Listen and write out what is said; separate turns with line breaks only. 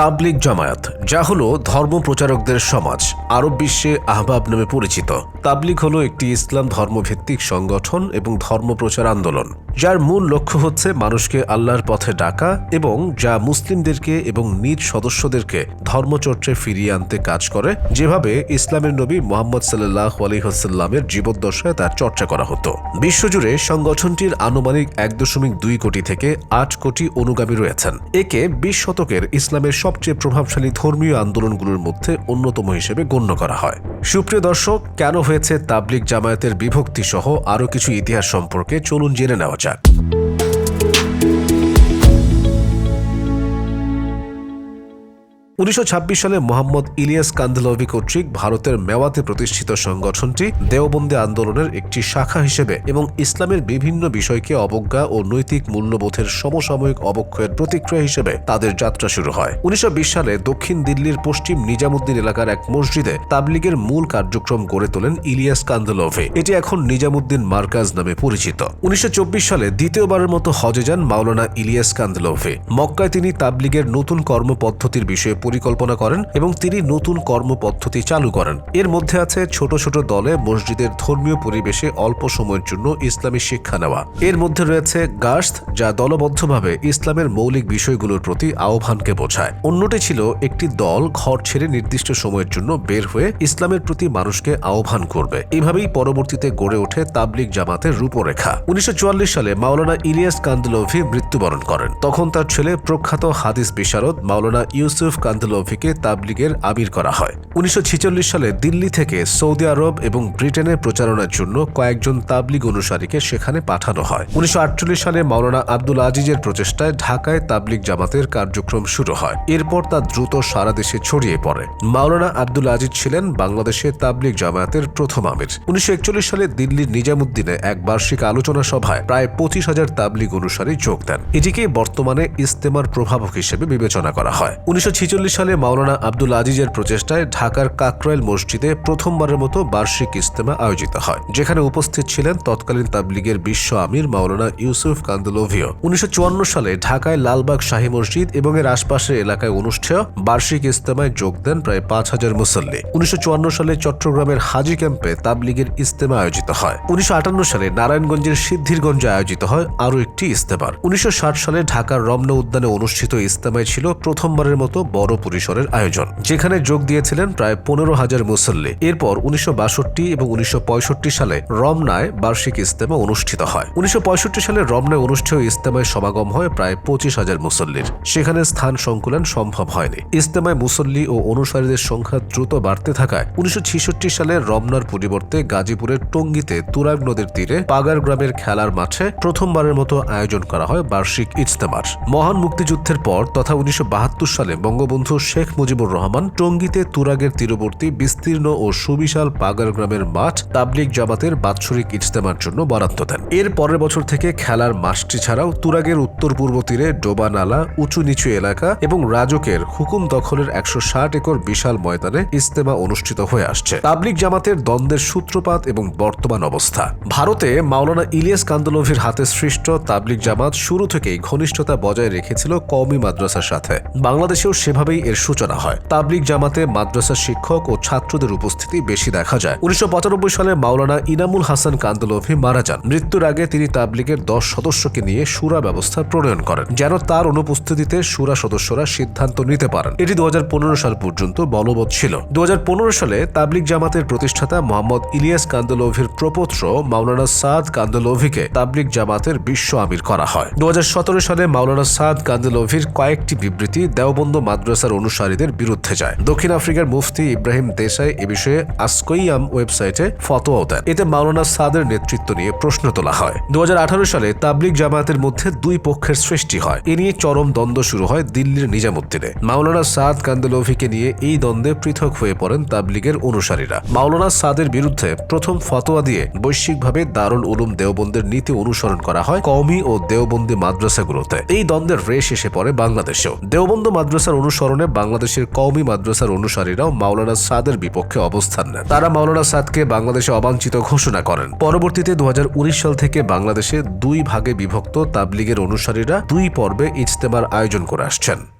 তাবলিগ জামায়াত, যা হলো ধর্ম প্রচারকদের সমাজ, আরব বিশ্বে আহবাব নামে পরিচিত। তাবলিগ হলো একটি ইসলাম ধর্মভিত্তিক সংগঠন এবং ধর্ম প্রচার আন্দোলন, যার মূল লক্ষ্য হচ্ছে মানুষকে আল্লাহর পথে ডাকা এবং যা মুসলিমদেরকে এবং নিজ সদস্যদেরকে ধর্মচর্চায় ফিরিয়ে আনতে কাজ করে, যেভাবে ইসলামের নবী মোহাম্মদ সাল্লাহ আলহিহাস্লামের জীবদ্দশায় তার চর্চা করা হতো। বিশ্বজুড়ে সংগঠনটির আনুমানিক এক দশমিক দুই কোটি থেকে আট কোটি অনুগামী রয়েছেন। একে বিশ শতকের ইসলামের সবচেয়ে প্রভাবশালী ধর্মীয় আন্দোলনগুলোর মধ্যে অন্যতম হিসেবে গণ্য করা হয়। সুপ্রিয় দর্শক, কেন হয়েছে তাবলিক জামায়াতের বিভক্তি সহ আরও কিছু ইতিহাস সম্পর্কে চলুন জেনে নেওয়া যাক। উনিশশো ছাব্বিশ সালে মোহাম্মদ ইলিয়াস কান্দলভি কর্তৃক ভারতের মেওয়াতে প্রতিষ্ঠিত সংগঠনটি দেওবন্দী আন্দোলনের একটি শাখা হিসেবে এবং ইসলামের বিভিন্ন বিষয়কে অবজ্ঞা ও নৈতিক মূল্যবোধের সমসাময়িক অবক্ষয়ের প্রতিক্রিয়া হিসেবে তাদের যাত্রা শুরু হয়। উনিশশো বিশ সালে দক্ষিণ দিল্লির পশ্চিম নিজামুদ্দিন এলাকার এক মসজিদে তাবলিগের মূল কার্যক্রম গড়ে তোলেন ইলিয়াস কান্দলভে। এটি এখন নিজামুদ্দিন মার্কাজ নামে পরিচিত। উনিশশো চব্বিশ সালে দ্বিতীয়বারের মতো হজে যান মাওলানা ইলিয়াস কান্দলভে। মক্কায় তিনি তাবলিগের নতুন কর্মপদ্ধতির বিষয়ে পরিকল্পনা করেন এবং তিনি নতুন কর্মপদ্ধতি চালু করেন। এর মধ্যে আছে ছোট ছোট দলে মসজিদের ধর্মীয় পরিবেশে অল্প সময়ের জন্য ইসলামী শিক্ষা নেওয়া। এর মধ্যে রয়েছে গার্স্ত যা দলবদ্ধভাবে ইসলামের মৌলিক বিষয়গুলোর প্রতি আহ্বানকে বোঝায়। অন্যটি ছিল একটি দল ঘর ছেড়ে নির্দিষ্ট সময়ের জন্য বের হয়ে ইসলামের প্রতি মানুষকে আহ্বান করবে। এভাবেই পরবর্তীতে গড়ে ওঠে তাবলিগ জামাতের রূপরেখা। উনিশশো চুয়াল্লিশ সালে মাওলানা ইলিয়াস কান্দলভি মৃত্যুবরণ করেন। তখন তার ছেলে প্রখ্যাত হাদিস বিশারদ মাওলানা ইউসুফ কান্দলভিকে তাবলিগের আবির করা হয়। উনিশশো সালে দিল্লি থেকে সৌদি আরব এবং ব্রিটেনের প্রচারণার জন্য কয়েকজন তাবলিগ অনুসারীকে সেখানে পাঠানো হয়। উনিশশো সালে মাওলানা আব্দুল আজিজের প্রচেষ্টায় ঢাকায় তাবলিগ জামাতের কার্যক্রম শুরু হয়। এরপর তা দ্রুত সারা দেশে ছড়িয়ে পড়ে। মাওলানা আব্দুল আজিজ ছিলেন বাংলাদেশে তাবলিগ জামায়াতের প্রথম আমির। উনিশশো একচল্লিশ সালে দিল্লির নিজামুদ্দিনে এক বার্ষিক আলোচনা সভায় প্রায় পঁচিশ হাজার তাবলিগ অনুসারী যোগ দেন। এটিকে বর্তমানে ইস্তেমার প্রভাবক হিসেবে বিবেচনা করা হয়। উনিশশো সালে মাওলানা আব্দুল আজিজের প্রচেষ্টায় ঢাকার কাকরাইল মসজিদে প্রথমবারের মতো বার্ষিক ইস্তেমা আয়োজিত হয়, যেখানে উপস্থিত ছিলেন তৎকালীন তাবলিগের বিশ্ব আমির মাওলানা ইউসুফ কান্দলোভিও। উনিশশো সালে ঢাকায় লালবাগ শাহী মসজিদ এবং এর আশপাশের এলাকায় অনুষ্ঠেয় বার্ষিক ইস্তেমায় যোগ দেন প্রায় পাঁচ হাজার মুসল্লি। উনিশশো চুয়ান্ন সালে চট্টগ্রামের হাজি ক্যাম্পে তাবলিগের ইস্তেমা আয়োজিত হয়। উনিশশো আটান্ন সালে নারায়ণগঞ্জের সিদ্ধিরগঞ্জে আয়োজিত হয় আরও একটি ইস্তেমার উনিশশো সালে ঢাকার রমনা উদ্যানে অনুষ্ঠিত ইস্তেমায় ছিল প্রথমবারের মতো বড় পরিসরের আয়োজন, যেখানে যোগ দিয়েছিলেন প্রায় পনেরো হাজার মুসল্লি। এরপর উনিশশো বাষট্টি এবং উনিশশো পঁয়ষট্টি সালে রমনায় বার্ষিক ইস্তেমা অনুষ্ঠিত হয়। উনিশশো পঁয়ষট্টি সালে রমনায় অনুষ্ঠিত ইস্তেমায় সমাগম হয় প্রায় পঁচিশ হাজার মুসল্লির। সেখানে স্থান সংকুলন সম্ভব হয়নি। ইস্তেমায় মুসল্লি ও অনুসারীদের সংখ্যা দ্রুত বাড়তে থাকায় উনিশশো সালে রমনার পরিবর্তে গাজীপুরের টঙ্গিতে তুরাগ নদীর তীরে পাগার গ্রামের খেলার মাঠে প্রথমবারের মতো আয়োজন করা হয় বার্ষিক ইজতেমার। মহান মুক্তিযুদ্ধের পর তথা উনিশশো বাহাত্তর সালে বঙ্গবন্ধু শেখ মুজিবুর রহমান টঙ্গীতে তুরাগের তীরবর্তী, বিস্তীর্ণ ও সুবিশাল পাগার গ্রামের মাঠ তাবলিগ জামাতের বাৎসরিক ইজতেমার জন্য বরাদ্দ দেন। এর পরের বছর থেকে খেলার মাসটি ছাড়াও তুরাগের উত্তর পূর্ব তীরে ডোবা নালা উঁচু নিচু এলাকা এবং রাজকের হুকুম দখলের একশো ষাট একর বিশাল ময়দানে ইজতেমা অনুষ্ঠিত হয়ে আসছে। তাবলিগ জামাতের দ্বন্দ্বের সূত্রপাত এবং বর্তমান অবস্থা। ভারতে মাওলানা ইলিয়াস কান্দলভির হাতে সৃষ্ট তাবলিগ জামাত শুরু থেকেই ঘনিষ্ঠতা বজায় রেখেছিল কওমি মাদ্রাসার সাথে। বাংলাদেশেও সেভাবেই এর সূচনা হয়। তাবলিগ জামাতে মাদ্রাসার শিক্ষক ও ছাত্রদের উপস্থিতি বেশি দেখা যায়। উনিশশো সালে মাওলানা ইনামুল হাসান কান্দলভি মারা যান। মৃত্যুর আগে তিনি তাবলিগের দশ সদস্যকে নিয়ে সুরা ব্যবস্থা প্রণয়ন করেন, যেন তার অনুপস্থিতিতে সুরা সদস্যরা সিদ্ধান্ত নিতে পারেন। এটি দু সাল পর্যন্ত বলবৎ ছিল। দু হাজার পনেরো সালে তাবলিগ জামাতের প্রতিষ্ঠাতা মোহাম্মদ ইলিয়াস কান্দলভির প্রপত্র মাওলানা সাদ কান্দলভিকে তাবলিগ জামাতের বিশ্ব আমির করা হয়। দু হাজার সতেরো সালে মাওলানা সাদ কান্দলভির কয়েকটি বিবৃতি দেওবন্দ মাদ্রাসার অনুসারীদের বিরুদ্ধে যায়। দক্ষিণ আফ্রিকার মুফতি ইব্রাহিম দেশাই এ বিষয়ে আসকইয়াম ওয়েবসাইটে ফতোয়াও দেন। এতে মাওলানা সাদের নেতৃত্ব নিয়ে প্রশ্ন তোলা হয়। দু সালে তাবলিগ জামায়াতের মধ্যে দুই পক্ষের সৃষ্টি হয়। এ নিয়ে চরম দ্বন্দ্ব শুরু হয় দিল্লির নিজামুদ্দিনে। মাওলানা সাদ কান্দলভিকে নিয়ে এই দ্বন্দ্বে পৃথক হয়ে পড়েন তাবলিগের অনুসারীরা। মাওলানা সাদের বিরুদ্ধে প্রথম ফতোয়া দিয়ে বৈশ্বিকভাবে দারুল উলুম দেওবন্দের নীতি অনুসরণ করা হয় কওমি ও দেওবন্দি মাদ্রাসাগুলোতে। এই দ্বন্দ্বের রেশ এসে পড়ে বাংলাদেশেও। দেওবন্দ মাদ্রাসার অনুসরণে বাংলাদেশের কওমি মাদ্রাসার অনুসারীরাও মাওলানা সাদের বিপক্ষে অবস্থান নেন। তারা মাওলানা সাদকে বাংলাদেশে অবাঞ্ছিত ঘোষণা করেন। পরবর্তীতে দু হাজার উনিশ সাল থেকে বাংলাদেশে দুই ভাগে বিভক্ত তাবলিগের অনুসারীরা দুই পর্বে ইজতেমার আয়োজন করে আসছেন।